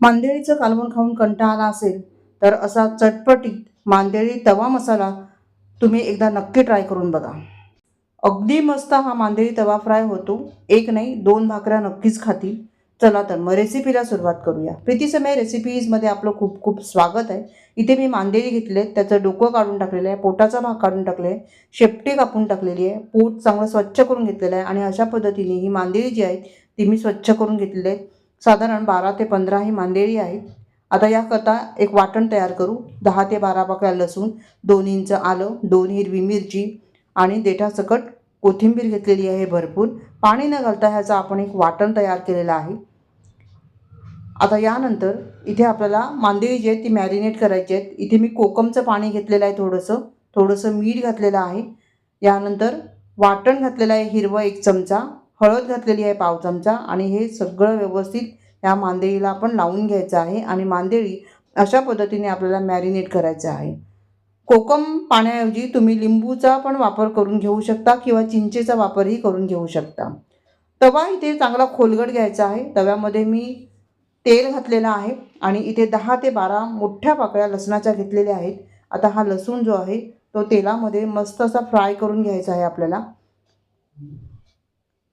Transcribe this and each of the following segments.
मांदेळीचं कालवण खाऊन कंटाळा आला असेल तर असा चटपटीत मांदेळी तवा मसाला तुम्ही एकदा नक्की ट्राय करून बघा. अगदी मस्त हा मांदेळी तवा फ्राय होतो. एक नाही दोन भाकऱ्या नक्कीच खातील. चला तर मग रेसिपीला सुरुवात करूया. प्रीतीसमय रेसिपीजमध्ये आपलं खूप खूप स्वागत आहे. इथे मी मांदेळी घेतले त्याचं डोकं काढून टाकलेलं आहे पोटाचा भाग काढून टाकले आहे शेपटी कापून टाकलेली आहे पोट चांगलं स्वच्छ करून घेतलेलं आहे आणि अशा पद्धतीने ही मांदेळी जी आहे ती मी स्वच्छ करून घेतलेली आहे. साधारण बारा ते पंधरा ही मांदेळी आहेत. आता याकरता एक वाटण तयार करू. दहा ते बारा पाकळ्या लसूण दोन इंच आलं दोन हिरवी मिरची आणि देठासकट कोथिंबीर घेतलेली आहे भरपूर. पाणी न घालता ह्याचं आपण एक वाटण तयार केलेलं आहे. आता यानंतर इथे आपल्याला मांदेळी जी आहेत ती मॅरिनेट करायची आहेत. इथे मी कोकमचं पाणी घेतलेलं आहे थोडंसं. थोडंसं मीठ घातलेलं आहे. यानंतर वाटण घातलेलं आहे हिरवं एक चमचा. हळद घातलेली आहे पाव चमचा आणि हे सगळं व्यवस्थित या मांदेळीला आपण लावून घ्यायचं आहे आणि मांदेळी अशा पद्धतीने आपल्याला मॅरिनेट करायचं आहे. कोकम पाण्याऐवजी तुम्ही लिंबूचा पण वापर करून घेऊ शकता किंवा चिंचेचा वापरही करून घेऊ शकता. तवा इथे चांगला खोलगट घ्यायचा आहे. तव्यामध्ये मी तेल घातलेलं आहे आणि इथे दहा ते बारा मोठ्या पाकळ्या लसणाच्या घेतलेल्या आहेत. आता हा लसूण जो आहे तो तेलामध्ये मस्त असा फ्राय करून घ्यायचा आहे आपल्याला.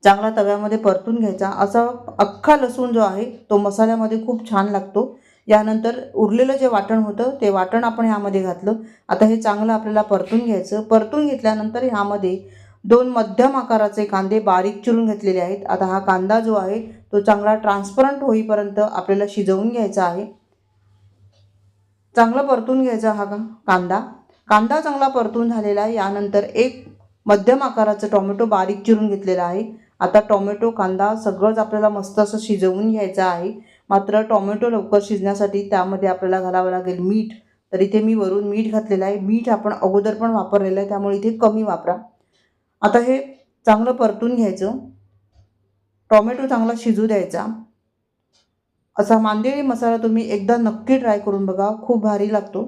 चांगला तव्यामध्ये परतून घ्यायचा. असा अख्खा लसूण जो आहे तो मसाल्यामध्ये खूप छान लागतो. यानंतर उरलेलं जे वाटण होतं ते वाटण आपण ह्यामध्ये घातलं. आता हे चांगलं आपल्याला परतून घ्यायचं. परतून घेतल्यानंतर ह्यामध्ये दोन मध्यम आकाराचे कांदे बारीक चिरून घेतलेले आहेत. आता हा कांदा जो आहे तो चांगला ट्रान्सपरंट होईपर्यंत आपल्याला शिजवून घ्यायचा आहे. चांगलं परतून घ्यायचा हा का- कांदा. कांदा चांगला परतून झालेला आहे. यानंतर एक मध्यम आकाराचं टोमॅटो बारीक चिरून घेतलेला आहे. आता टोमॅटो कांदा सगळंच आपल्याला मस्त असं शिजवून घ्यायचं आहे. मात्र टोमॅटो लवकर शिजण्यासाठी त्यामध्ये आपल्याला घालावं लागेल मीठ. तर इथे मी वरून मीठ घातलेलं आहे. मीठ आपण अगोदर पण वापरलेलं आहे त्यामुळे इथे कमी वापरा. आता हे चांगलं परतून घ्यायचं. टोमॅटो चांगला शिजू द्यायचा. असा मांदेळी मसाला तुम्ही एकदा नक्की ट्राय करून बघा. खूप भारी लागतो.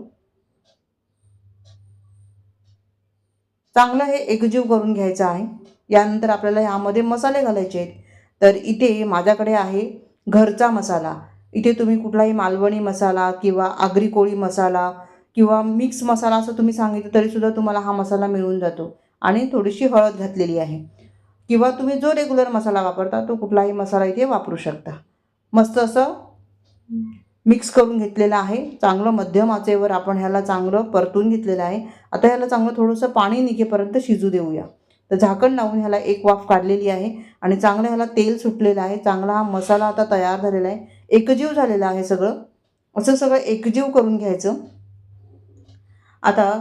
चांगलं हे एकजीव करून घ्यायचं आहे. यानंतर आपल्याला ह्यामध्ये मसाले घालायचे आहेत. तर इथे माझ्याकडे आहे घरचा मसाला. इथे तुम्ही कुठलाही मालवणी मसाला किंवा आगरी कोळी मसाला किंवा मिक्स मसाला असं तुम्ही सांगितलं तरीसुद्धा तुम्हाला हा मसाला मिळून जातो. आणि थोडीशी हळद घातलेली आहे. किंवा तुम्ही जो रेग्युलर मसाला वापरता तो कुठलाही मसाला इथे वापरू शकता. मस्त असं मिक्स करून घेतलेलं आहे. चांगलं मध्यम आचेवर आपण ह्याला चांगलं परतून घेतलेलं आहे. आता ह्याला चांगलं थोडंसं पाणी निघेपर्यंत शिजू देऊया. तर झाकण लावून ह्याला एक वाफ काढलेली आहे आणि चांगलं ह्याला तेल सुटलेलं आहे. चांगला हा मसाला आता तयार झालेला आहे. एकजीव झालेला आहे सगळं. असं सगळं एकजीव करून घ्यायचं. आता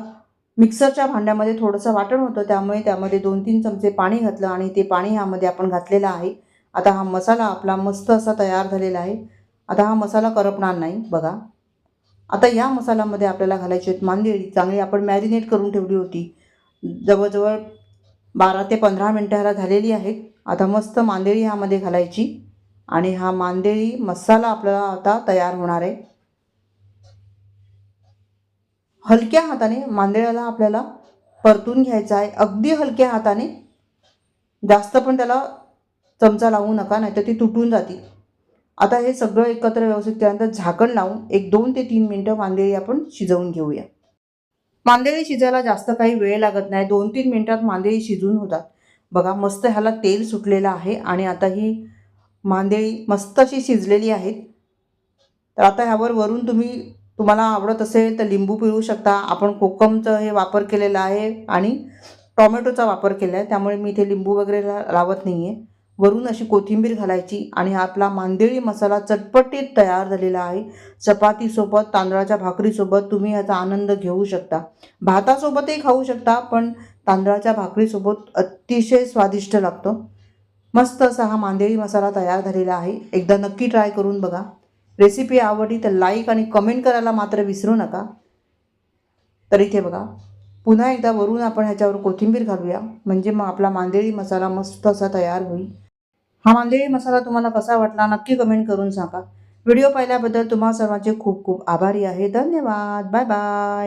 मिक्सरच्या भांड्यामध्ये थोडंसं वाटण होतं त्यामुळे त्यामध्ये दोन तीन चमचे पाणी घातलं आणि ते पाणी ह्यामध्ये आपण घातलेलं आहे. आता हा मसाला आपला मस्त असा तयार झालेला आहे. आता हा मसाला करपणार नाही बघा. आता या मसाल्यामध्ये आपल्याला घालायची आहेत मांदेळी चांगली आपण मॅरिनेट करून ठेवली होती. जवळजवळ बारा ते पंधरा मिनटं ह्याला झालेली आहेत आता मस्त मांदेळी ह्यामध्ये घालायची. आणि हा मांदेळी मसाला आपल्याला आता तयार होणार आहे. हलक्या हाताने मांदेळ्याला आपल्याला परतून घ्यायचा आहे. अगदी हलक्या हाताने. जास्त पण त्याला चमचा लावू नका नाहीतर ती तुटून जातील. आता हे सगळं एकत्र व्यवस्थित केल्यानंतर झाकण लावून एक दोन ते तीन मिनटं मांदेळी आपण शिजवून घेऊया. मांदेळी शिजायला जास्त काही वेळ लागत नाही. दोन तीन मिनटात मांदेळी शिजून होतात. बघा मस्त ह्याला तेल सुटलेलं आहे आणि आता ही मांदेळी मस्त अशी शिजलेली आहेत. तर आता ह्यावर वरून तुम्ही तुम्हाला आवडत असेल तर लिंबू पिळू शकता. आपण कोकमचं हे वापर केलेला आहे आणि टॉमॅटोचा वापर केला आहे त्यामुळे मी इथे लिंबू वगैरे ला लावत नाही आहे वरून अशी कोथिंबीर घालायची आणि हा आपला मांदेळी मसाला चटपटीत तयार झालेला आहे. चपातीसोबत तांदळाच्या भाकरीसोबत तुम्ही ह्याचा आनंद घेऊ शकता. भातासोबतही खाऊ शकता पण तांदळाच्या भाकरीसोबत अतिशय स्वादिष्ट लागतो. मस्त असा हा मांदेळी मसाला तयार झालेला आहे. एकदा नक्की ट्राय करून बघा. रेसिपी आवडली तर लाईक आणि कमेंट करायला मात्र विसरू नका. तर इथे बघा. पुन्हा एकदा वरून आपण ह्याच्यावर कोथिंबीर घालूया. म्हणजे मग आपला मांदेळी मसाला मस्त असा तयार होईल. हा मांदेळी मसाला तुम्हाला कसा वाटला नक्की कमेंट करून सांगा. व्हिडिओ पाहिल्याबद्दल तुम्हा सर्वांचे खूप खूप आभारी आहे. धन्यवाद. Bye bye